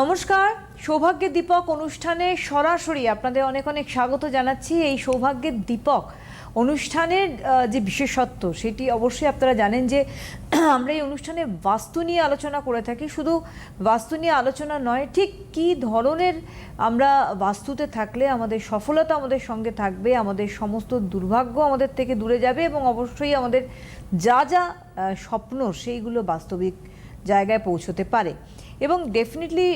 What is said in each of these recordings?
নমস্কার, সৌভাগ্যের দীপক অনুষ্ঠানে সরাসরি আপনাদের অনেক অনেক স্বাগত জানাচ্ছি। এই সৌভাগ্যের দীপক অনুষ্ঠানের যে বিশেষত্ব, সেটি অবশ্যই আপনারা জানেন যে আমরা এই অনুষ্ঠানে বাস্তু নিয়ে আলোচনা করে থাকি। শুধু বাস্তু নিয়ে আলোচনা নয়, ঠিক কী ধরনের আমরা বাস্তুতে থাকলে, আমাদের সফলতা আমাদের সঙ্গে থাকবে, আমাদের সমস্ত দুর্ভাগ্য আমাদের থেকে দূরে যাবে এবং অবশ্যই আমাদের যা যা স্বপ্ন, সেইগুলো বাস্তবিক জায়গায় পৌঁছতে পারে। এবং ডেফিনেটলি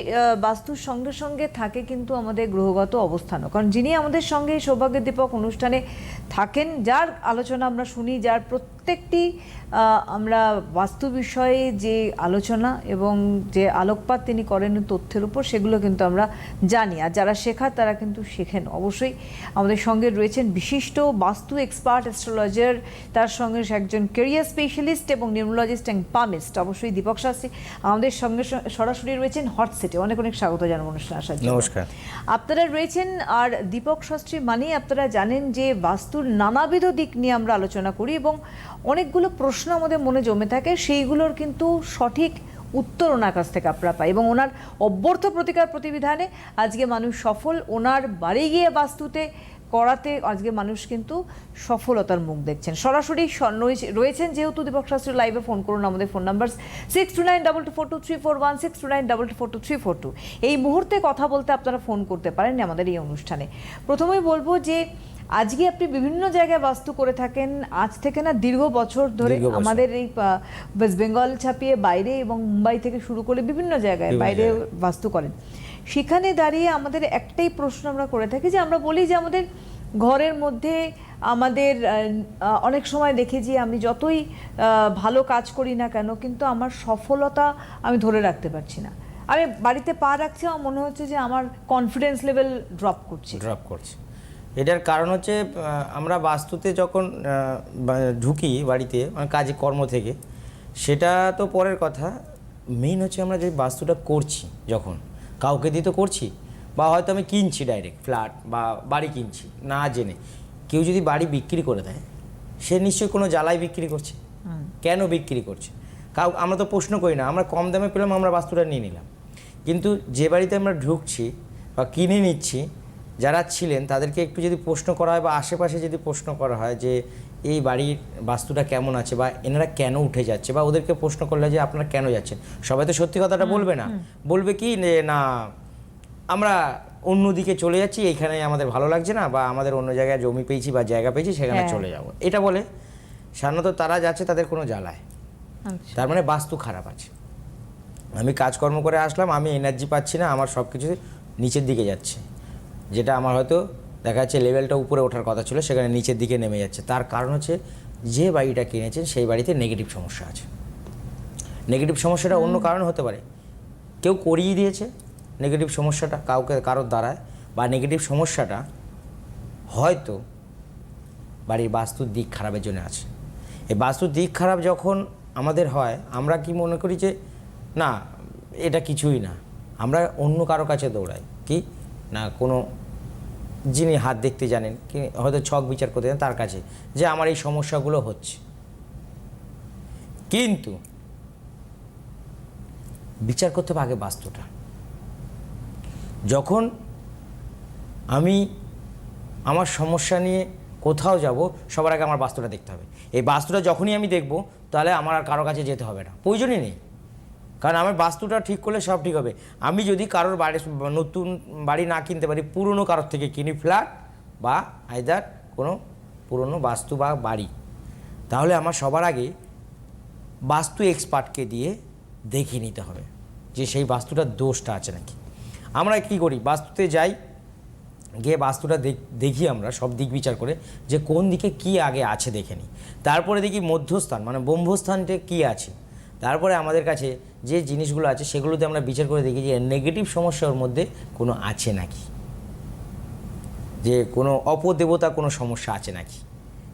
বাস্তুর সঙ্গে সঙ্গে থাকে কিন্তু আমাদের গ্রহগত অবস্থানও। কারণ যিনি আমাদের সঙ্গে সৌভাগ্য দীপক অনুষ্ঠানে থাকেন, যার আলোচনা আমরা শুনি, যার প্রত্যেকটি আমরা বাস্তু বিষয়ে যে আলোচনা এবং যে আলোকপাত তিনি করেন তথ্যের উপর সেগুলো কিন্তু আমরা জানি। আর যারা শেখার তারা কিন্তু শেখেন। অবশ্যই আমাদের সঙ্গে রয়েছেন বিশিষ্ট বাস্তু এক্সপার্ট অ্যাস্ট্রোলজার তার সঙ্গে একজন কেরিয়ার স্পেশালিস্ট এবং নিউরোলজিস্ট অ্যান্ড পামিস্ট অবশ্যই দীপক শাস্ত্রী আমাদের সঙ্গে সরাসরি রয়েছেন হট সিটে অনেক অনেক স্বাগত জানাব অনুষ্ঠানে আসার জন্য। নমস্কার। আপনারা রয়েছেন আর দীপক শাস্ত্রী মানেই আপনারা জানেন যে বাস্তুর নানাবিধ দিক নিয়ে আমরা আলোচনা করি এবং অনেকগুলো প্রশ্ন আমাদের মনে জমে থাকে, সেইগুলোর কিন্তু সঠিক উত্তর ওনার কাছ থেকে আপনারা পাই এবং ওনার অব্যর্থ প্রতিকার প্রতিবিধানে আজকে মানুষ সফল। ওনার বাড়ি গিয়ে বাস্তুতে করাতে আজকে মানুষ কিন্তু সফলতার মুখ দেখছেন। সরাসরি রয়েছেন যেহেতু দীপক শাস্ত্রী লাইভে ফোন করুন আমাদের phone number six two nine double two four two three four one six two nine double two four two three four two এই মুহূর্তে কথা বলতে আপনারা ফোন করতে পারেন আমাদের এই অনুষ্ঠানে। প্রথমেই বলব যে আজকে আপনি বিভিন্ন জায়গায় বাস্তু করে থাকেন। আজ থেকে না দীর্ঘ বছর ধরে আমাদের এই ওয়েস্ট বেঙ্গল ছাপিয়ে বাইরে এবং মুম্বাই থেকে শুরু করে বিভিন্ন জায়গায় বাইরে বাস্তু করেন। সেখানে দাঁড়িয়ে আমাদের একটাই প্রশ্ন আমরা করে থাকি যে আমরা বলি যে আমাদের ঘরের মধ্যে আমাদের অনেক সময় দেখি যে আমি যতই ভালো কাজ করি না কেন কিন্তু আমার সফলতা আমি ধরে রাখতে পারছি না। আমি বাড়িতে পা রাখছি, আমার মনে হচ্ছে যে আমার কনফিডেন্স লেভেল ড্রপ করছে। ড্রপ করছে। এটার কারণ হচ্ছে আমরা বাস্তুতে যখন ঢুকি বাড়িতে মানে কাজে, কর্ম থেকে, সেটা তো পরের কথা। মেইন হচ্ছে আমরা যে বাস্তুটা করছি যখন কাউকে দিয়ে তো করছি। বা হয়তো আমি কিনছি ডাইরেক্ট ফ্ল্যাট বা বাড়ি কিনছি না জেনে। কেউ যদি বাড়ি বিক্রি করে দেয় সে নিশ্চয়ই কোনো জ্বালাই বিক্রি করছে। কেন বিক্রি করছে? কাউ আমরা তো প্রশ্ন করি না আমরা কম দামে পেলাম আমরা বাস্তুটা নিয়ে নিলাম। কিন্তু যে বাড়িতে আমরা ঢুকছি বা কিনে নিচ্ছি যারা ছিলেন তাদেরকে একটু যদি প্রশ্ন করা হয় বা আশেপাশে যদি প্রশ্ন করা হয় যে এই বাড়ির বাস্তুটা কেমন আছে বা এনারা কেন উঠে যাচ্ছে বা ওদেরকে প্রশ্ন করলে যে আপনারা কেন যাচ্ছেন? সবাই তো সত্যি কথাটা বলবে না। বলবে কি যে না আমরা অন্যদিকে চলে যাচ্ছি এইখানে আমাদের ভালো লাগছে না বা আমাদের অন্য জায়গায় জমি পেয়েছি বা জায়গা পেয়েছি সেখানে হ্যাঁ। চলে যাব। এটা বলে সাধারণত তারা যাচ্ছে তাদের কোনো জ্বালায়। আচ্ছা। তার মানে বাস্তু খারাপ আছে। আমি কাজকর্ম করে আসলাম আমি এনার্জি পাচ্ছি না আমার সব কিছু নিচের দিকে যাচ্ছে। যেটা আমার হয়তো দেখা যাচ্ছে লেভেলটা উপরে ওঠার কথা ছিল সেখানে নিচের দিকে নেমে যাচ্ছে। তার কারণ হচ্ছে যে বাড়িটা কিনেছেন সেই বাড়িতে নেগেটিভ সমস্যা আছে। নেগেটিভ সমস্যাটা অন্য কারণ হতে পারে। কেউ করিয়ে দিয়েছে নেগেটিভ সমস্যাটা কাউকে কারোর দ্বারায় বা নেগেটিভ সমস্যাটা হয়তো বাড়ির বাস্তুর দিক খারাপের জন্য আছে। এই বাস্তুর দিক খারাপ যখন আমাদের হয় আমরা কি মনে করি যে না এটা কিছুই না। আমরা অন্য কারও কাছে দৌড়াই। কি? না কোনো যিনি হাত দেখতে জানেন হয়তো ছক বিচার করতে তার কাছে, যে আমার এই সমস্যাগুলো হচ্ছে। কিন্তু বিচার করতে হবে আগে বাস্তুটা। যখন আমি আমার সমস্যা নিয়ে কোথাও যাব, সবার আগে আমার বাস্তুটা দেখতে হবে। এই বাস্তুটা যখনই আমি দেখব, তাহলে আমার আর কারও কাছে যেতে হবে না। প্রয়োজনই নেই। কারণ আমার বাস্তুটা ঠিক করলে সব ঠিক হবে। আমি যদি কারোর বাড়ি, নতুন বাড়ি না কিনতে পারি, পুরনো কারোর থেকে কিনি ফ্ল্যাট বা আইদার কোনো পুরনো বাস্তু বা বাড়ি, তাহলে আমার সবার আগে বাস্তু এক্সপার্টকে দিয়ে দেখিয়ে নিতে হবে যে সেই বাস্তুটার দোষটা আছে নাকি। আমরা কি করি? বাস্তুতে যাই, গিয়ে বাস্তুটা দেখ- আমরা, সব দিক বিচার করে যে কোন দিকে কি আগে আছে দেখে নিই। তারপরে দেখি মধ্যস্থান মানে ব্রহ্মস্থানটা কি আছে? তারপরে আমাদের কাছে যে জিনিসগুলো আছে সেগুলোতে আমরা বিচার করে দেখি যে নেগেটিভ সমস্যার মধ্যে কোনো আছে নাকি? যে কোনো অপদেবতা কোনো সমস্যা আছে নাকি?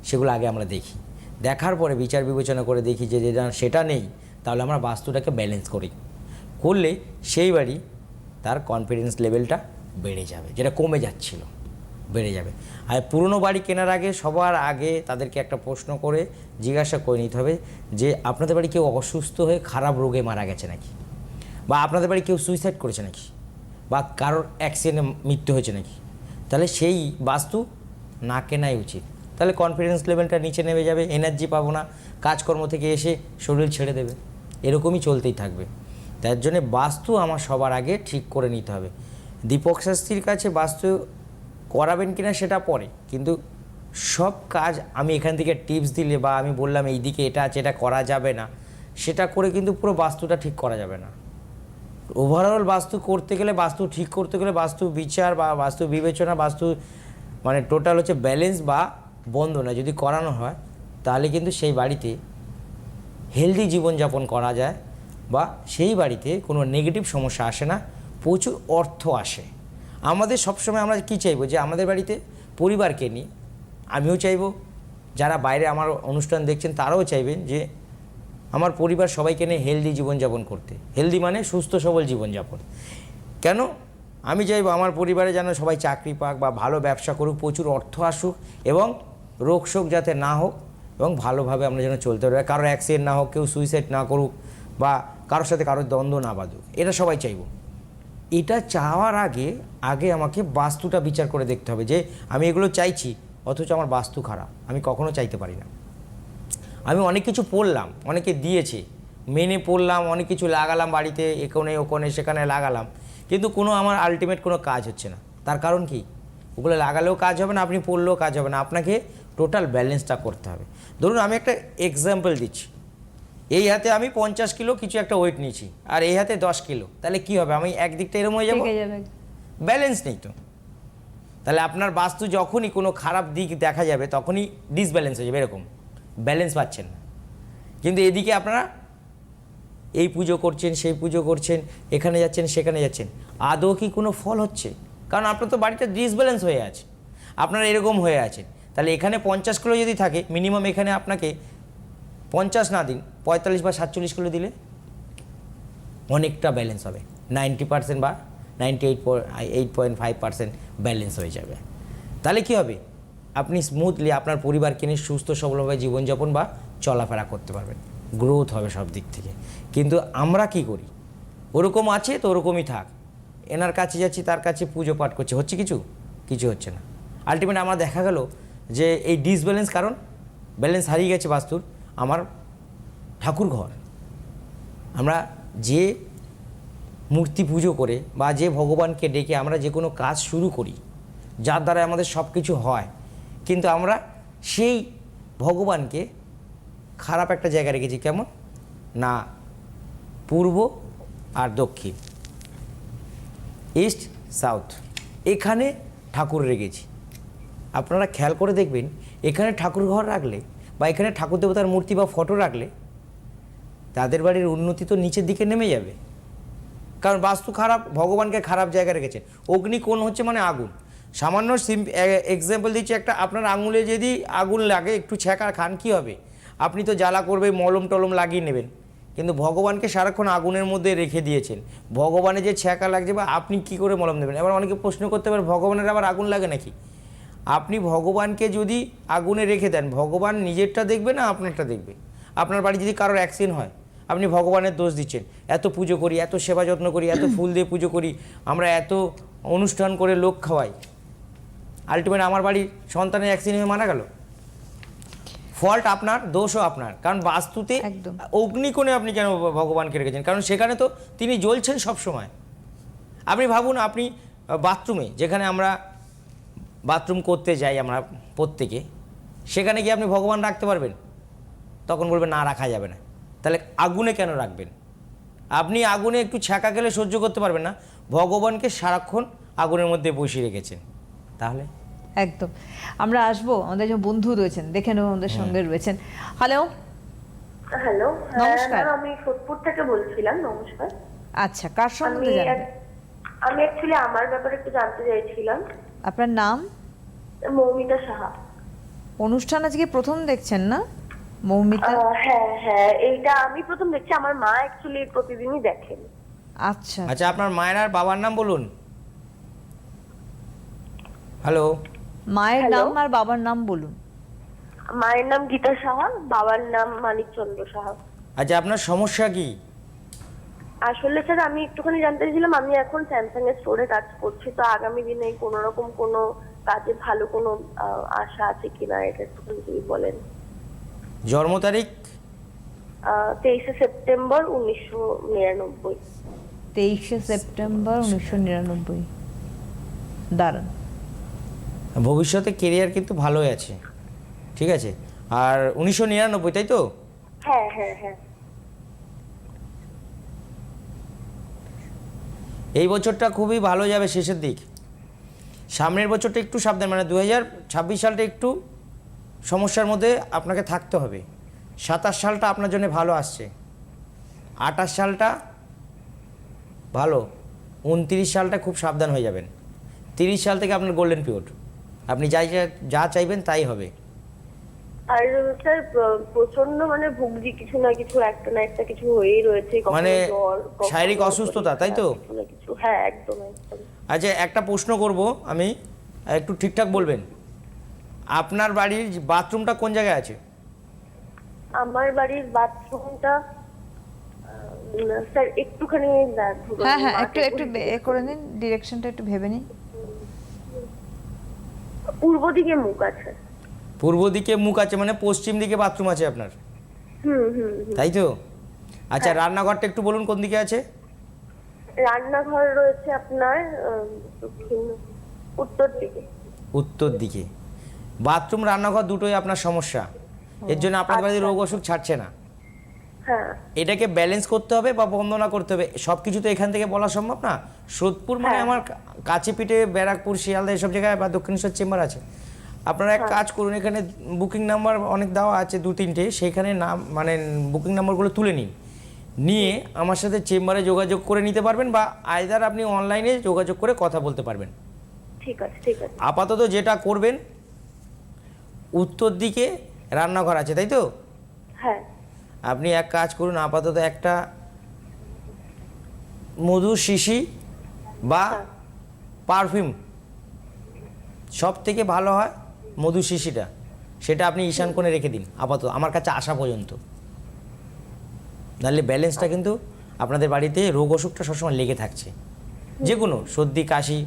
সেগুলো আগে আমরা দেখি। দেখার পরে বিচার বিবেচনা করে দেখি যে যেটা সেটা নেই, তাহলে আমরা বাস্তুটাকে ব্যালেন্স করি। করলে সেই বাড়ি তার কনফিডেন্স লেভেলটা বেড়ে যাবে, যেটা কমে যাচ্ছিল। বেড়ে যাবে। আর পুরনো বাড়ি কেনার আগে সবার আগে তাদেরকে একটা প্রশ্ন করে জিজ্ঞাসা করে নিতে হবে যে, আপনাদের বাড়ি কেউ অসুস্থ হয়ে খারাপ রোগে মারা গেছে নাকি? বা আপনাদের বাড়ি কেউ সুইসাইড করেছে নাকি? বা কারোর অ্যাক্সিডেন্টে মৃত্যু হয়েছে নাকি? তাহলে সেই বাস্তু না কেনাই উচিত। তাহলে কনফিডেন্স লেভেলটা নিচে নেমে যাবে এনার্জি পাবো না, কাজকর্ম থেকে এসে শরীর ছেড়ে দেবে। এরকমই চলতেই থাকবে। তার জন্যে বাস্তু আমার সবার আগে ঠিক করে নিতে হবে। দীপক শাস্ত্রীর কাছে বাস্তু করাবেন কিনা সেটা পরে। কিন্তু সব কাজ আমি এখান থেকে টিপস দিলে বা আমি বললাম এই দিকে এটা আছে, এটা করা যাবে না। সেটা করে কিন্তু পুরো বাস্তুটা ঠিক করা যাবে না। ওভারঅল বাস্তু করতে গেলে, বাস্তু ঠিক করতে গেলে, বাস্তু বিচার বা বাস্তু বিবেচনা, বাস্তু মানে টোটাল হচ্ছে ব্যালেন্স বা বন্ধনা। যদি করানো হয়, তাহলে কিন্তু সেই বাড়িতে হেলদি জীবনযাপন করা যায় বা সেই বাড়িতে কোনো নেগেটিভ সমস্যা আসে না, প্রচুর অর্থ আসে। আমাদের সবসময় আমরা কী চাইব? যে আমাদের বাড়িতে পরিবারকে নিয়ে আমিও চাইব, যারা বাইরে আমার অনুষ্ঠান দেখছেন তারাও চাইবেন যে আমার পরিবার সবাইকে নিয়ে হেলদি জীবনযাপন করতে। হেলদি মানে সুস্থ সবল জীবনযাপন। কেন? আমি চাইব আমার পরিবারে যেন সবাই চাকরি পাক বা ভালো ব্যবসা করুক, প্রচুর অর্থ আসুক এবং রোগ শোক যাতে না হোক এবং ভালোভাবে আমরা যেন চলতে পারি। কারোর অ্যাক্সিডেন্ট না হোক, কেউ সুইসাইড না করুক বা কারোর সাথে কারোর দ্বন্দ্ব না বাঁধুক। এটা সবাই চাইব। এটা চাওয়ার আগে আগে আমাকে বাস্তুটা বিচার করে দেখতে হবে যে আমি এগুলো চাইছি, অথচ আমার বাস্তু খারাপ। আমি কখনো চাইতে পারি না। আমি অনেক কিছু পড়লাম, অনেকে দিয়েছে। মেনে পড়লাম, অনেক কিছু লাগালাম বাড়িতে, এখানে, ওখানে, সেখানে লাগালাম। কিন্তু কোনো আমার আলটিমেট কোনো কাজ হচ্ছে না। তার কারণ কি? ওগুলো লাগালেও কাজ হবে না, আপনি পড়লেও কাজ হবে না। আপনাকে টোটাল ব্যালেন্সটা করতে হবে। ধরুন আমি একটা এক্সাম্পল দিচ্ছি। এই হাতে আমি পঞ্চাশ কিলো কিছু একটা ওয়েট নিয়েছি আর এই হাতে দশ কিলো। তাহলে কি হবে? আমি একদিকটা এরম হয়ে যাব? যাবে। ব্যালেন্স নেই তো। তাহলে আপনার বাস্তু যখনই কোনো খারাপ দিক দেখা যাবে তখনই ডিসব্যালেন্স হয়ে যাবে এরকম। ব্যালেন্স পাচ্ছেন না। কিন্তু এদিকে আপনারা এই পুজো করছেন সেই পুজো করছেন এখানে যাচ্ছেন সেখানে যাচ্ছেন। আদৌ কি কোনো ফল হচ্ছে? কারণ আপনার তো বাড়িটা ডিসব্যালেন্স হয়ে আছে। আপনারা এরকম হয়ে আছেন। তাহলে এখানে পঞ্চাশ কিলো যদি থাকে মিনিমাম এখানে আপনাকে পঞ্চাশ না দিন, পঁয়তাল্লিশ বা সাতচল্লিশ কিলো দিলে অনেকটা ব্যালেন্স হবে। নাইনটি পার্সেন্ট বা ninety eight eight point five percent balance হয়ে যাবে। তাহলে কি হবে? আপনি স্মুথলি আপনার পরিবারকে নিয়ে সুস্থ, সবলভাবে জীবনযাপন বা চলাফেরা করতে পারবেন। গ্রোথ হবে সব দিক থেকে। কিন্তু আমরা কি করি? ওরকম আছে তো ওরকমই থাক। এনার কাছে যাচ্ছি, তার কাছে পুজো পাঠ করছে। হচ্ছে কিছু? কিছু হচ্ছে না। আলটিমেট আমার দেখা গেল যে এই ডিসব্যালেন্স কারণ? ব্যালেন্স হারিয়ে গেছে বাস্তুর। আমার ঠাকুর ঘর। আমরা যে মূর্তি পুজো করে বা যে ভগবানকে ডেকে আমরা যে কোনো কাজ শুরু করি, যার দ্বারা আমাদের সব কিছু হয়, কিন্তু আমরা সেই ভগবানকে খারাপ একটা জায়গায় রেখেছি। কেমন? না, পূর্ব আর দক্ষিণ। East, south. এখানে ঠাকুর রেখেছি। আপনারা খেয়াল করে দেখবেন, এখানে ঠাকুর ঘর রাখলে বা এখানে ঠাকুর দেবতার মূর্তি বা ফটো রাখলে তাদের বাড়ির উন্নতি তো নিচের দিকে নেমে যাবে। কারণ বাস্তু খারাপ, ভগবানকে খারাপ জায়গায় রেখেছে। অগ্নি কোণ হচ্ছে মানে আগুন। সামান্য সিম এক্সাম্পল দিচ্ছি একটা, আপনার আঙুলে যদি আগুন লাগে, একটু ছ্যাঁকা খান, কী হবে? আপনি তো জ্বালা করবে মলম টলম লাগিয়ে নেবেন। কিন্তু ভগবানকে সারাক্ষণ আগুনের মধ্যে রেখে দিয়েছেন। ভগবানের যে ছ্যাঁকা লাগছে বা আপনি কি করে মলম দেবেন? এবার অনেকে প্রশ্ন করতে পারে, ভগবানের আবার আগুন লাগে নাকি? আপনি ভগবানকে যদি আগুনে রেখে দেন ভগবান নিজেরটা দেখবে না আপনারটা দেখবে? আপনার বাড়ি যদি কারোর অ্যাক্সিডেন্ট হয় আপনি ভগবানের দোষ দিচ্ছেন। এত পুজো করি এত সেবা যত্ন করি এত ফুল দিয়ে পুজো করি আমরা এত অনুষ্ঠান করে লোক খাওয়াই। আলটিমেট আমার বাড়ির সন্তানের অ্যাক্সিডেন্ট হয়ে মারা গেল। ফল্ট আপনার দোষও আপনার। কারণ বাস্তুতে। অগ্নিকোণে আপনি কেন ভগবানকে রেখেছেন? কারণ সেখানে তো তিনি জ্বলছেন সবসময়। আপনি ভাবুন আপনি বাথরুমে যেখানে আমরা বাথরুম করতে যাই আমরা প্রত্যেকে সেখানে গিয়ে আপনি ভগবান রাখতে পারবেন? তখন বলবেন না রাখা যাবে না। তাহলে আগুনে কেন রাখবেন? আপনি আগুনে একটু ছ্যাঁকা গেলে সহ্য করতে পারবেন না। ভগবানকে সারাক্ষণ আগুনের মধ্যে বসিয়ে রেখেছেন। তাহলে? একদম। আমরা আসব আমাদের একজন বন্ধু রয়েছেন দেখে নেব আমাদের সঙ্গে রয়েছেন। হ্যালো হ্যালো হ্যাঁ নমস্কার। আমি সোদপুর থেকে বলছিলাম নমস্কার। আচ্ছা কার সম্বন্ধে জানবেন আমি অ্যাকচুয়ালি আমার ব্যাপারে একটু জানতে চাইছিলাম। আপনার নাম? মৌমিতা সাহা। অনুষ্ঠান আজকে প্রথম দেখছেন না? মৌমিতা? হ্যাঁ হ্যাঁ এইটা আমি প্রথম দেখছি আমার মা অ্যাকচুয়ালি প্রতিদিনই দেখেন। আচ্ছা। আচ্ছা আপনার মায়ের আর বাবার নাম বলুন। হ্যালো। মায়ের নাম আর বাবার নাম বলুন। মায়ের নাম গীতা সাহা বাবার নাম মানিকচন্দ্র সাহা। আচ্ছা আপনার সমস্যা কি? আসলে স্যার আমি একটুখানি জানতে চাইছিলাম আমি এখন স্যামসাং এর স্টোরে কাজ করছি তো আগামী দিনে কোনো রকম কোনো কাজে ভালো কোনো আশা আছে কিনা এটা একটুখানি যদি বলেন? জন্ম তারিখ? তেইশে সেপ্টেম্বর উনিশশো নিরানব্বই। তেইশে সেপ্টেম্বর উনিশশো নিরানব্বই। দাঁড়ান। ভবিষ্যতে কেরিয়ার কিন্তু ভালোই আছে ঠিক আছে? আর উনিশশো নিরানব্বই তাই তো? হ্যাঁ হ্যাঁ হ্যাঁ। এই বছরটা খুবই ভালো যাবে শেষের দিক। সামনের বছরটা একটু সাবধান মানে দু হাজার ছাব্বিশ সালটা একটু সমস্যার মধ্যে আপনাকে থাকতে হবে। সাতাশ সালটা আপনার জন্য ভালো আসছে। আঠাশ সালটা ভালো। উনত্রিশ সালটা খুব সাবধান হয়ে যাবেন। তিরিশ সাল থেকে আপনার গোল্ডেন পিরিয়ড আপনি যাই যা- যা চাইবেন তাই হবে। আর স্যার প্রচণ্ড মানে ভুগছি কিছু না কিছু একটা না একটা কিছু হয়েই রয়েছে মানে শারীরিক অসুস্থতা, তাই তো? হ্যাঁ একদম একদম। আচ্ছা একটা প্রশ্ন করব আমি একটু ঠিকঠাক বলবেন। আপনার বাড়ির বাথরুমটা কোন জায়গায় আছে? আমার বাড়ির বাথরুমটা স্যার একটুখানি হ্যাঁ হ্যাঁ একটু একটু করে নিন ডিরেকশনটা একটু ভেবে নিন। পূর্ব দিকে মুখ আছে। পূর্ব দিকে মুখ আছে মানে পশ্চিম দিকে বাথরুম আছে আপনার। তাই তো? আচ্ছা রান্নাঘরটা একটু বলুন কোন দিকে আছে? রান্নাঘর রয়েছে আপনার উত্তর দিকে। উত্তর দিকে। বাথরুম রান্নাঘর দুটোই আপনার সমস্যা। এর জন্য আপনার বাড়িতে রোগ অসুখ ছাড়ছে না। হ্যাঁ। এটাকে ব্যালেন্স করতে হবে বা বন্দনা করতে হবে সব কিছু তো এখান থেকে বলা সম্ভব না। সোদপুর মানে হ্যাঁ। আমার কাছে পিঠে ব্যারাকপুর শিয়ালদা এসব জায়গায় বা দক্ষিণেশ্বর চেম্বার আছে। আপনারা এক কাজ করুন এখানে বুকিং নাম্বার অনেক দেওয়া আছে দু তিনটে সেখানে নাম মানে বুকিং নাম্বারগুলো তুলে নিন। নিয়ে আমার সাথে চেম্বারে যোগাযোগ করে নিতে পারবেন বা আয়দার আপনি অনলাইনে যোগাযোগ করে কথা বলতে পারবেন। ঠিক আছে ঠিক আছে। আপাতত যেটা করবেন উত্তর দিকে রান্নাঘর আছে তাই তো? হ্যাঁ। আপনি এক কাজ করুন আপাতত একটা মধু শিশি বা পারফিউম সব থেকে ভালো হয়। মধু শিশিটা, সেটা আপনি ঈশান কোণে রেখে দিন, আপাতত, আমার কাছে আসা পর্যন্ত। নাহলে ব্যালেন্সটা কিন্তু আপনাদের বাড়িতে রোগ অসুখটা সবসময় লেগে থাকছে। যে কোনো সর্দি, কাশি,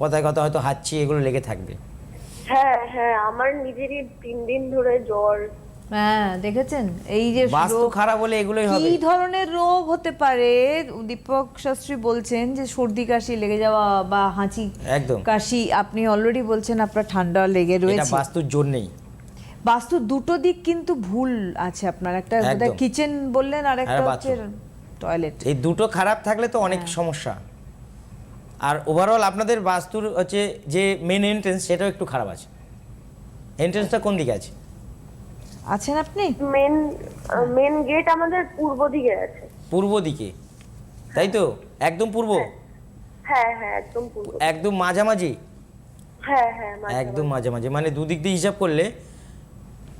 কথায় কথা হয়তো হাঁচি, এগুলো লেগে থাকবে। হ্যাঁ হ্যাঁ আমার নিজেরই তিন দিন ধরে জ্বর হ্যাঁ দেখেছেন? এই যে বাস্তু খারাপ হলে এগুলোই হবে। কি ধরনের রোগ হতে পারে? দীপক শাস্ত্রী বলছেন যে সর্দি কাশি লেগে যাওয়া বা হাঁচি একদম। কাশি আপনি অলরেডি বলছেন আপনার ঠান্ডা লেগে এটা রয়েছে। বাস্তুর জন্যেই বাস্তু দুটো দিক কিন্তু ভুল আছে আপনার। একটা। কিচেন বললেন আর একটা হচ্ছে টয়লেট এই দুটো খারাপ থাকলে তো অনেক সমস্যা। আর ওভারঅল আপনাদের বাস্তুর হচ্ছে যে মেন এন্ট্রেন্স সেটাও একটু খারাপ আছে। এন্ট্রেন্সটা কোন দিকে আছে? আছেন আপনি? মেন মেন গেট আমাদের পূর্ব দিকে আছে। পূর্ব দিকে? তাই তো? একদম পূর্ব? হ্যাঁ। হ্যাঁ একদম পূর্ব। একদম মাঝামাঝি? হ্যাঁ হ্যাঁ একদম মাঝামাঝি। মানে দুদিক দিয়ে হিসাব করলে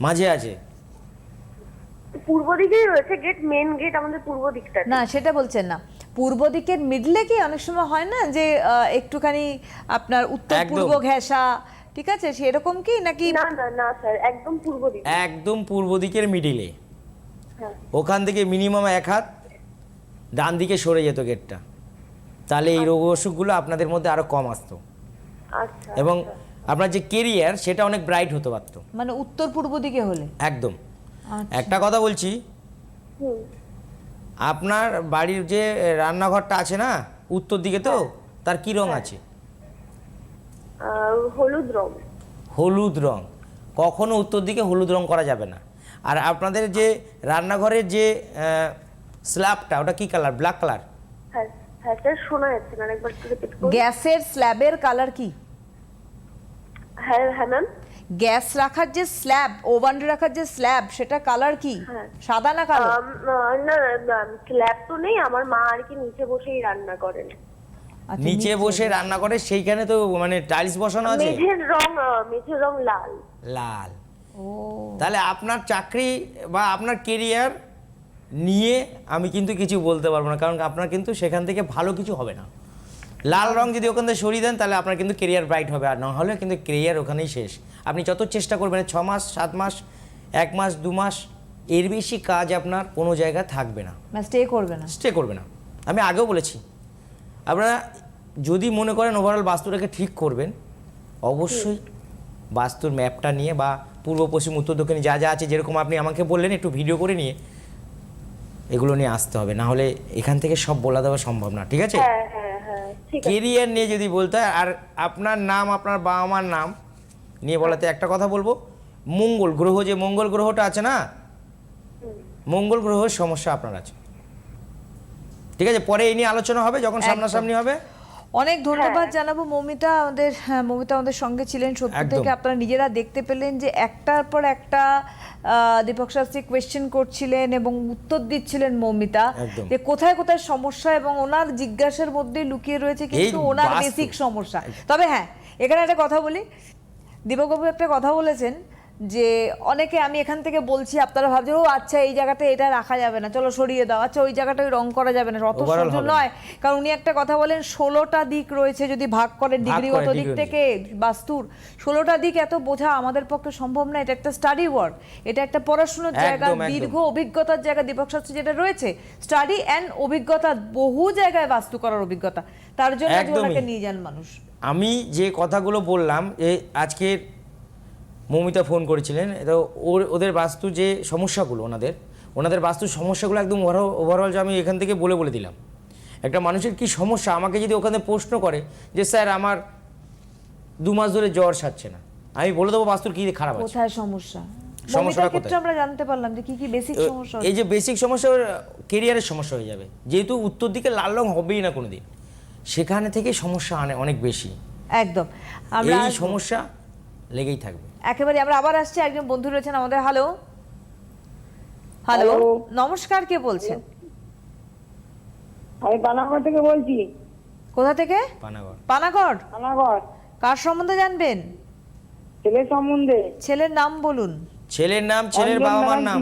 মাঝে আছে। মাঝে। পূর্ব দিকেই রয়েছে গেট মেন গেট আমাদের পূর্ব দিকটা না সেটা বলছেন না। পূর্ব দিকের মিডলে কি অনেক সময় হয় না যে আহ, একটুখানি আপনার উত্তর পূর্ব ঘেঁষা ঠিক আছে? সেরকম কি নাকি না না না স্যার একদম পূর্ব দিকে। একদম পূর্ব দিকের মিডিলে। হ্যাঁ। ওখান থেকে মিনিমাম এক হাত ডান দিকে সরে যেত গেটটা। তাহলে এই রোগ অসুখগুলো আপনাদের মধ্যে আরও কম আসতো। আচ্ছা এবং আপনার যে কেরিয়ার সেটা অনেক ব্রাইট হতে পারতো। মানে উত্তর পূর্ব দিকে হলে? একদম। আচ্ছা। একটা কথা বলছি। আপনার বাড়ির যে রান্নাঘরটা আছে না উত্তর দিকে তো তার কি রং আছে? আহ, হলুদ রং। হলুদ রং। কখনো উত্তর দিকে হলুদ রং করা যাবে না। আর আপনাদের যে রান্নাঘরের যে স্ল্যাবটা ওটা কি কালার ব্ল্যাক কালার হ্যাঁ হ্যাঁ স্যার শোনা যাচ্ছে না একবার একটু রিপিট করুন। গ্যাসের স্ল্যাবের কালার কি? হ্যাঁ হ্যাঁ ম্যাম গ্যাস রাখার যে স্ল্যাব ওভান রাখার যে স্ল্যাব সেটা কালার কি? হ্যাঁ। সাদা না কালো? না না স্ল্যাব তো নেই আমার মা আর কি নিচে বসেই রান্না করেন। নিচে বসে রান্না করে সেইখানে তো মানে টাইলস বসানো আছে? মেঝের রং মেঝের রং লাল। লাল। ও। তাহলে আপনার চাকরি বা আপনার কেরিয়ার নিয়ে আমি কিন্তু কিছু বলতে পারব না কারণ আপনার কিন্তু সেখান থেকে ভালো কিছু হবে না। লাল রং যদি ওখান থেকে সরিয়ে দেন তাহলে আপনার কিন্তু কেরিয়ার ব্রাইট হবে আর না হলে কিন্তু কেরিয়ার ওখানেই শেষ। আপনি যত চেষ্টা করবেন ছ মাস সাত মাস এক মাস দু মাস এর বেশি কাজ আপনার কোনো জায়গায় থাকবে না। স্টে করবে না। স্টে করবে না। আমি আগেও বলেছি আপনারা যদি মনে করেন ওভারঅল বাস্তুটাকে ঠিক করবেন অবশ্যই বাস্তুর ম্যাপটা নিয়ে বা পূর্ব পশ্চিম উত্তর দক্ষিণে যা যা আছে যেরকম আপনি আমাকে বললেন একটু ভিডিও করে নিয়ে এগুলো নিয়ে আসতে হবে। না হলে এখান থেকে সব বলা দেওয়া সম্ভব না ঠিক আছে? হ্যাঁ হ্যাঁ হ্যাঁ কেরিয়ার নিয়ে যদি বলতে হয় আর আপনার নাম আপনার বাবা মার নাম নিয়ে বলাতে একটা কথা বলব। মঙ্গল গ্রহ যে মঙ্গল গ্রহটা আছে না? মঙ্গল গ্রহের সমস্যা আপনার আছে। ঠিক আছে? পরে এই নিয়ে আলোচনা হবে যখন সামনাসামনি হবে। অনেক ধন্যবাদ জানাব মমিতা আমাদের হ্যাঁ, মমিতা আমাদের সঙ্গে ছিলেন সত্যি। থেকে আপনারা নিজেরা দেখতে পেলেন যে একটার পর একটা দীপক শাস্ত্রী কোয়েশ্চেন করছিলেন এবং উত্তর দিচ্ছিলেন মমিতা যে কোথায় কোথায় সমস্যা এবং ওনার জিজ্ঞাসার মধ্যে লুকিয়ে রয়েছে কিন্তু ওনার বেসিক সমস্যা। তবে হ্যাঁ এখানে একটা কথা বলি। দীপকবাবু একটা কথা বলেছেন যে অনেকে আমি এখান থেকে বলছি আপনারা ভাবছেন ও আচ্ছা এই জায়গাতে এটা রাখা যাবে না চলো সরিয়ে দাও। আচ্ছা ওই জায়গাটা ওই রং করা যাবে না অত। নয়। কারণ উনি একটা কথা বলেন ষোলোটা দিক রয়েছে যদি ভাগ করেন ডিগ্রিগত দিক থেকে বাস্তুর। ষোলোটা দিক এত বোঝা আমাদের পক্ষে সম্ভব না এটা একটা স্টাডি ওয়ার্ক এটা একটা পড়াশোনার জায়গা দীর্ঘ অভিজ্ঞতার জায়গা দীপক শাস্ত্রী যেটা রয়েছে স্টাডি অ্যান্ড অভিজ্ঞতা বহু জায়গায় বাস্তু করার অভিজ্ঞতা। তার জন্য ওনাকে নিয়ে যান মানুষ। আমি যে কথাগুলো বললাম যে আজকের মৌমিতা ফোন করেছিলেন। তো ওর ওদের বাস্তু যে সমস্যাগুলো ওনাদের ওনাদের বাস্তুর সমস্যাগুলো একদম ওভারঅল যে আমি এখান থেকে বলে বলে দিলাম। একটা মানুষের কি সমস্যা? আমাকে যদি ওখানে প্রশ্ন করে যে স্যার আমার দু মাস ধরে জ্বর সারছে না। আমি বলে দেবো বাস্তুর কী খারাপ আছে। কোথায় সমস্যা? সমস্যাটা কোথায়? আমরা জানতে পারলাম যে কি কি বেসিক সমস্যা এই যে বেসিক সমস্যা কেরিয়ারের সমস্যা হয়ে যাবে। যেহেতু উত্তর দিকে লাল রং হবেই না কোনোদিন। সেখানে থেকে সমস্যা আনে অনেক বেশি। একদম। আমরা এই সমস্যা লেগেই থাকবে। একেবারে আমরা আবার আসছি একজন বন্ধু রয়েছেন আমাদের হ্যালো হ্যালো নমস্কার কে বলছেন? আমি পানাগড় থেকে বলছি। কোথা থেকে? পানাগড়। পানাগড়? পানাগড়। কার সম্বন্ধে জানবেন? ছেলের সম্বন্ধে। ছেলের নাম বলুন। ছেলের নাম ছেলের বাবা মার নাম।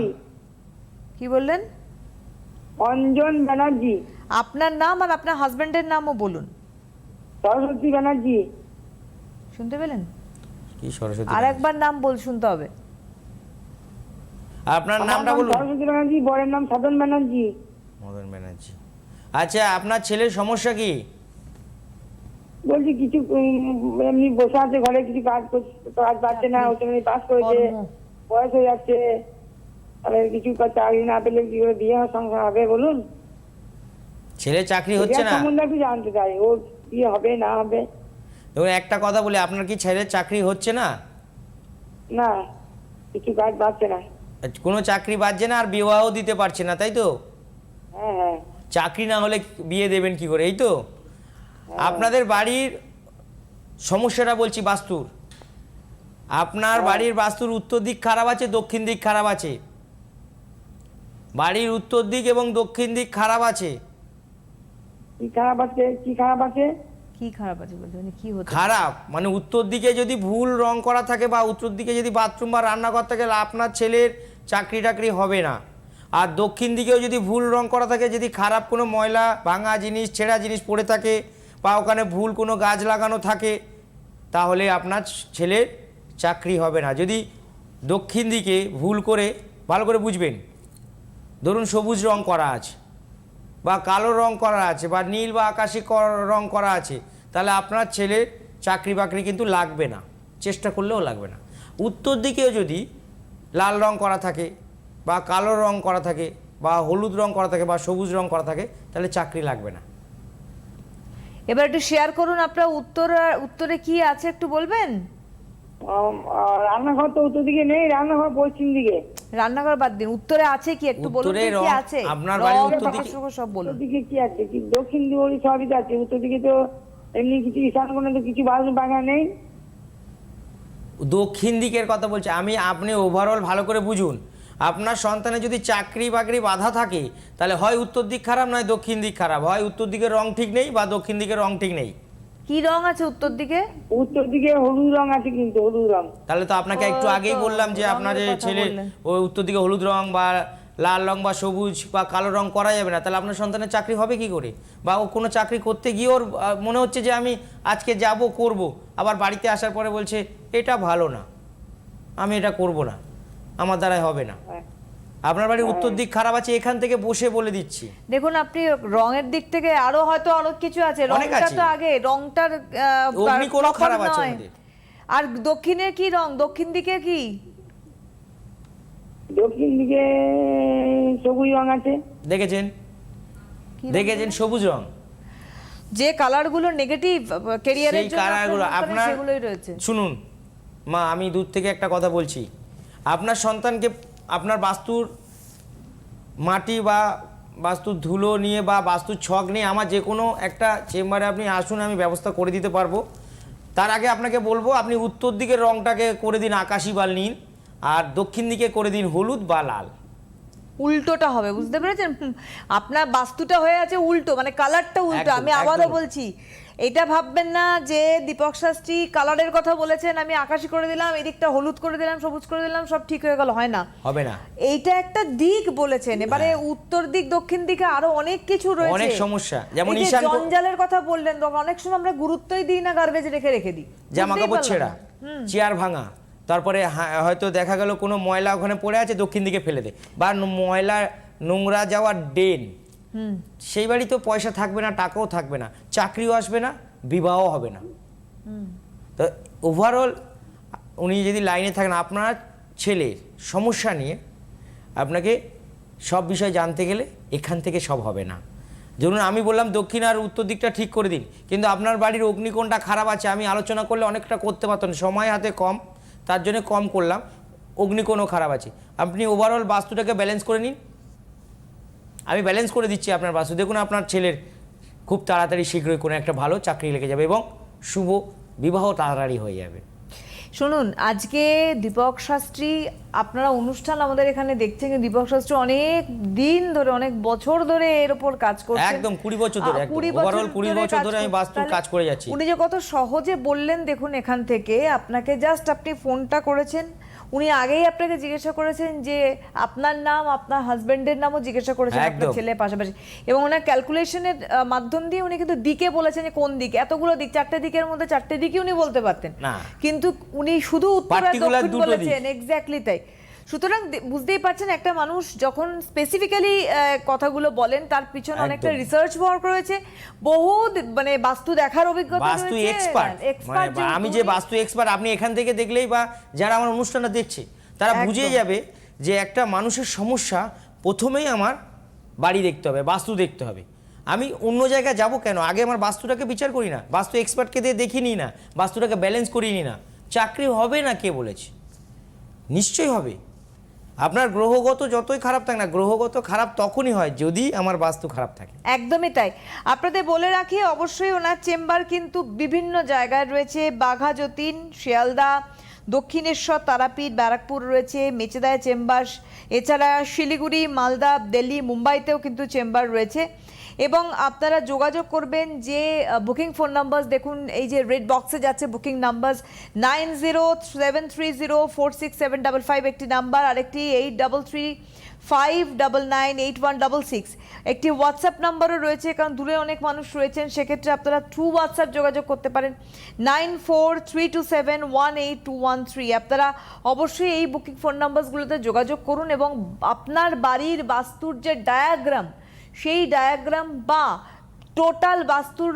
কি বললেন? অঞ্জন ব্যানার্জি। আপনার নাম আর আপনার হাজবেন্ডের নামও বলুন। সরস্বতী ব্যানার্জি। শুনতে পেলেন? কি সরস্বতী আর একবার নাম বল শুনতে হবে। আপনার নামটা বলুন। সরস্বতী ব্যানার্জি বরের নাম সাধন ব্যানার্জি। মদন ব্যানার্জি। আচ্ছা আপনার ছেলের সমস্যা কি? বলছি কিছু এমনি বসে আছে ঘরে কিছু কাজ করছে- কাজ পাচ্ছে না ওখানে পাস করেছে বয়স হয়ে যাচ্ছে। তাহলে কিছু চাকরি না পেলে কি করে বিয়ে হওয়ার সংসার হবে বলুন। ছেলে চাকরি হচ্ছে না? সম্বন্ধে একটু জানতে চাই ওর কি হবে না হবে। দেখুন একটা কথা বলি আপনার কি ছেলের চাকরি হচ্ছে না? না কিছু কাজ পাচ্ছে না। কোনো চাকরি বাজছে না আর বিবাহ দিতে পারছে না তাই তো? হ্যাঁ হ্যাঁ। চাকরি না হলে বিয়ে দেবেন কি করে এই তো? আপনাদের বাড়ির সমস্যাটা বলছি বাস্তুর। আপনার বাড়ির বাস্তুর উত্তর দিক খারাপ আছে দক্ষিণ দিক খারাপ আছে? বাড়ির উত্তর দিক এবং দক্ষিণ দিক খারাপ আছে? কি খারাপ আছে কি খারাপ আছে? কি খারাপ আছে বলতে? মানে কি হচ্ছে খারাপ। মানে উত্তর দিকে যদি ভুল রং করা থাকে বা উত্তর দিকে যদি বাথরুম বা রান্নাঘর থাকে আপনার ছেলের চাকরি টাকরি হবে না। আর দক্ষিণ দিকেও যদি ভুল রং করা থাকে, যদি খারাপ কোনো ময়লা, ভাঙা জিনিস, ছেঁড়া জিনিস পড়ে থাকে বা ওখানে ভুল কোনো গাছ লাগানো থাকে, তাহলে আপনার ছেলের চাকরি হবে না। যদি দক্ষিণ দিকে ভুল করে, ভালো করে বুঝবেন। ধরুন সবুজ রং করা আছে। বা কালো রং করা আছে বা নীল বা আকাশি রং করা আছে তাহলে আপনার ছেলের চাকরি বাকরি কিন্তু লাগবে না চেষ্টা করলেও লাগবে না। উত্তর দিকেও যদি লাল রং করা থাকে বা কালো রং করা থাকে বা হলুদ রং করা থাকে বা সবুজ রং করা থাকে তাহলে চাকরি লাগবে না। এবার একটু শেয়ার করুন আপনার উত্তর উত্তরে কি আছে একটু বলবেন? রান্নাঘর তো উত্তর দিকে নেই রান্নাঘর পশ্চিম দিকে। রান্নাঘর বাদ দিন। উত্তরে আছে কি? একটু বলুন কি আছে? আপনার বাড়ির উত্তর দিকে- সব বলুন। দিকে কি আছে? কি দক্ষিণ দিকে ওই সবই আছে। উত্তর দিকে তো এমনি কিছু ঈশান কোণে তো কিছু নেই। দক্ষিণ দিকের কথা বলছি। আমি আপনি ওভারঅল ভালো করে বুঝুন। আপনার সন্তানের যদি চাকরি বাকরি বাধা থাকে তাহলে হয় উত্তর দিক খারাপ নয় দক্ষিণ দিক খারাপ। হয় উত্তর দিকের রং ঠিক নেই বা দক্ষিণ দিকের রং ঠিক নেই। কি রং আছে উত্তর দিকে? উত্তর দিকে হলুদ রং আছে কিন্তু হলুদ রং। তাহলে তো আপনাকে একটু আগেই বললাম যে আপনার যে ছেলে ওই উত্তর দিকে হলুদ রং বা লাল রং বা সবুজ বা কালো রং করা যাবে না তাহলে আপনার সন্তানের চাকরি হবে কি করে? বা ও কোনো চাকরি করতে গিয়ে ওর মনে হচ্ছে যে আমি আজকে যাব করব আবার বাড়িতে আসার পরে বলছে এটা ভালো না আমি এটা করব না আমার দ্বারাই হবে না। আপনার বাড়ির উত্তর দিক খারাপ আছে এখান থেকে বসে বলে দিচ্ছি। দেখুন আপনি রঙের দিক থেকে আরও হয়তো অনেক কিছু আছে। রংটা তো আগে রংটার অগ্নিকোণও খারাপ আছে। আর দক্ষিণের কি রং? দক্ষিণ দিকে কি? দক্ষিণ দিকে সবুজ রং আছে। দেখেছেন? দেখেছেন সবুজ রং? যে কালারগুলো নেগেটিভ ক্যারিয়ারের সেই জন্য কালারগুলো আপনার আপনার সেগুলোই রয়েছে। শুনুন মা আমি দূর থেকে একটা কথা বলছি। আপনার সন্তানকে আপনার বাস্তুর মাটি বা বাস্তু ধুলো নিয়ে বা বাস্তু ছক নিয়ে আমার যে কোনো একটা চেম্বারে আপনি আসুন, আমি ব্যবস্থা করে দিতে পারব। তার আগে আপনাকে বলব, আপনি উত্তর দিকের রংটাকে করে দিন আকাশি বা নীল, আর দক্ষিণ দিকে করে দিন হলুদ বা লাল। উল্টোটা হবে বুঝতে পেরেছেন? আপনার বাস্তুটা হয়ে আছে উল্টো মানে কালারটা উল্টো আমি আবারও বলছি এটা ভাববেন না যে দীপক শাস্ত্রী কালারের কথা বলেছেন আমি আকাশি করে দিলাম এদিকটা হলুদ করে দিলাম সবুজ করে দিলাম সব ঠিক হয়ে গেল হয় না? হবে না। এইটা একটা দিক বলেছেন এবারে উত্তর দিক দক্ষিণ দিকে আরও অনেক কিছু রয়েছে। হ্যাঁ। অনেক সমস্যা, যেমন ঈশান জঞ্জালের কথা বললেন তো অনেক সময় আমরা গুরুত্বই দিই না গার্বেজ রেখে রেখে দিই। জামা কাপড় ছেঁড়া চেয়ার ভাঙা তারপরে হয়তো দেখা গেল কোনো ময়লা ওখানে পড়ে আছে দক্ষিণ দিকে ফেলে দে। বা ময়লা নোংরা যাওয়ার হুম। সেই বাড়ি তো পয়সা থাকবে না টাকাও থাকবে না চাকরিও আসবে না বিবাহও হবে না। তো ওভারঅল উনি যদি লাইনে থাকেন আপনার ছেলের সমস্যা নিয়ে আপনাকে সব বিষয় জানতে গেলে এখান থেকে সব হবে না। ধরুন আমি বললাম দক্ষিণ আর উত্তর দিকটা ঠিক করে দিন কিন্তু আপনার বাড়ির অগ্নিকোণটা খারাপ আছে আমি আলোচনা করলে অনেকটা করতে পারতাম সময় হাতে কম। তার জন্য কম করলাম। অগ্নিকোণও খারাপ আছে। আপনি ওভারঅল বাস্তুটাকে ব্যালেন্স করে নিন। আমি ব্যালেন্স করে দিচ্ছি আপনার বাস্তু। দেখুন আপনার ছেলের খুব তাড়াতাড়ি শীঘ্রই কোনো একটা ভালো চাকরি লেগে যাবে এবং শুভ বিবাহ তাড়াতাড়ি হয়ে যাবে। শুনুন আজকে দীপক শাস্ত্রী আপনারা অনুষ্ঠান আমাদের এখানে দেখছেন দীপক শাস্ত্রী অনেক দিন ধরে অনেক বছর ধরে এর উপর কাজ করছেন একদম, 20 বছর ধরে, কুড়ি একদম। 20 Overall 20 বছর ধরে আমি বাস্তু বাস্তুর কাজ করে যাচ্ছি। উনি যে কত সহজে বললেন দেখুন এখান থেকে আপনাকে জাস্ট আপনি ফোনটা করেছেন উনি আগেই আপনাকে জিজ্ঞাসা করেছেন যে আপনার নাম আপনার হাজব্যান্ডের নামও জিজ্ঞাসা করেছেন আপনার ছেলে ছেলের পাশাপাশি। এবং ওনার ক্যালকুলেশনের মাধ্যম দিয়ে উনি কিন্তু দিকে বলেছেন যে কোন দিকে। এতগুলো দিক চারটে দিকের মধ্যে চারটে দিকই উনি বলতে পারতেন। কিন্তু উনি শুধু উত্তর আর দক্ষিণ বলেছেন এক্স্যাক্টলি তাই। সুতরাং বুঝতেই পারছেন একটা মানুষ যখন স্পেসিফিক্যালি কথাগুলো বলেন তার পিছনে অনেকটা। রিসার্চ ওয়ার্ক রয়েছে। বহু মানে বাস্তু দেখার অভিজ্ঞতা বাস্তু এক্সপার্ট মানে আমি যে বাস্তু এক্সপার্ট আপনি এখান থেকে দেখলেই বা যারা আমার অনুষ্ঠানটা দেখছে তারা। বুঝে যাবে যে একটা মানুষের সমস্যা প্রথমেই আমার বাড়ি দেখতে হবে বাস্তু দেখতে হবে। আমি অন্য জায়গায় যাব কেন? আগে আমার বাস্তুটাকে বিচার করি না। বাস্তু এক্সপার্টকে দিয়ে দেখি নি না। বাস্তুটাকে ব্যালেন্স করিয়ে নি না। চাকরি হবে না কে বলেছে? নিশ্চয়ই হবে। আপনার গ্রহগত যতই খারাপ থাকে না, গ্রহগত খারাপ তখনই হয় যদি আমার বাস্তু খারাপ থাকে। একদমই তাই। আপনাদের বলে রাখি, অবশ্যই ওনার চেম্বার কিন্তু বিভিন্ন জায়গায় রয়েছে। বাঘা যতীন, শিয়ালদা, দক্ষিণেশ্বর, তারাপীঠ, ব্যারাকপুর রয়েছে, মেচেদায় চেম্বার, এছাড়া শিলিগুড়ি, মালদা, দিল্লি, মুম্বাইতেও কিন্তু চেম্বার রয়েছে। এবং আপনারা যোগাযোগ করবেন যে বুকিং ফোন নাম্বার দেখুন, এই যে রেড বক্সে যাচ্ছে booking number nine zero seven three zero four six seven double five একটি নাম্বার আরেকটি eight double three five double nine eight one double six একটি হোয়াটসঅ্যাপ নাম্বারও রয়েছে, কারণ দূরে অনেক মানুষ রয়েছেন, সেক্ষেত্রে আপনারা থ্রু হোয়াটসঅ্যাপ যোগাযোগ করতে পারেন। Nine four three two seven one eight two one three আপনারা অবশ্যই এই বুকিং ফোন নাম্বারসগুলোতে যোগাযোগ করুন এবং আপনার বাড়ির বাস্তুর যে ডায়াগ্রাম সেই ডায়াগ্রাম বা টোটাল বাস্তুর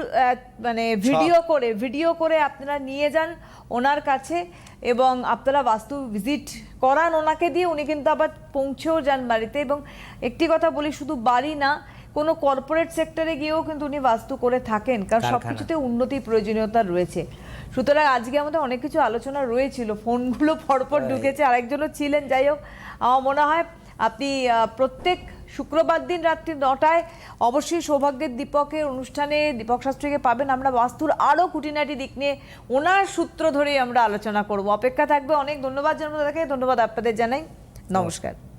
মানে ভিডিও করে ভিডিও করে আপনারা নিয়ে যান ওনার কাছে এবং আপনারা বাস্তু ভিজিট করান ওনাকে দিয়ে উনি কিন্তু আবার পৌঁছেও যান বাড়িতে এবং একটি কথা বলি শুধু বাড়ি না কোনো কর্পোরেট সেক্টরে গিয়েও কিন্তু উনি বাস্তু করে থাকেন কারণ সব কিছুতে উন্নতি প্রয়োজনীয়তা রয়েছে। সুতরাং আজকে আমাদের অনেক কিছু আলোচনা রয়েছিল ফোনগুলো পরপর ঢুকেছে আরেকজনও ছিলেন যাই হোক আমার মনে হয় আপনি প্রত্যেক শুক্রবার দিন রাত্রি নটায় অবশ্যই সৌভাগ্যের দীপকের অনুষ্ঠানে দীপক শাস্ত্রীকে পাবেন। আমরা বাস্তুর আরও খুঁটিনাটি দিক নিয়ে ওনার সূত্র ধরেই আমরা আলোচনা করব। অপেক্ষা থাকবে। অনেক ধন্যবাদ জানাব তাদেরকে ধন্যবাদ আপনাদের জানাই। নমস্কার।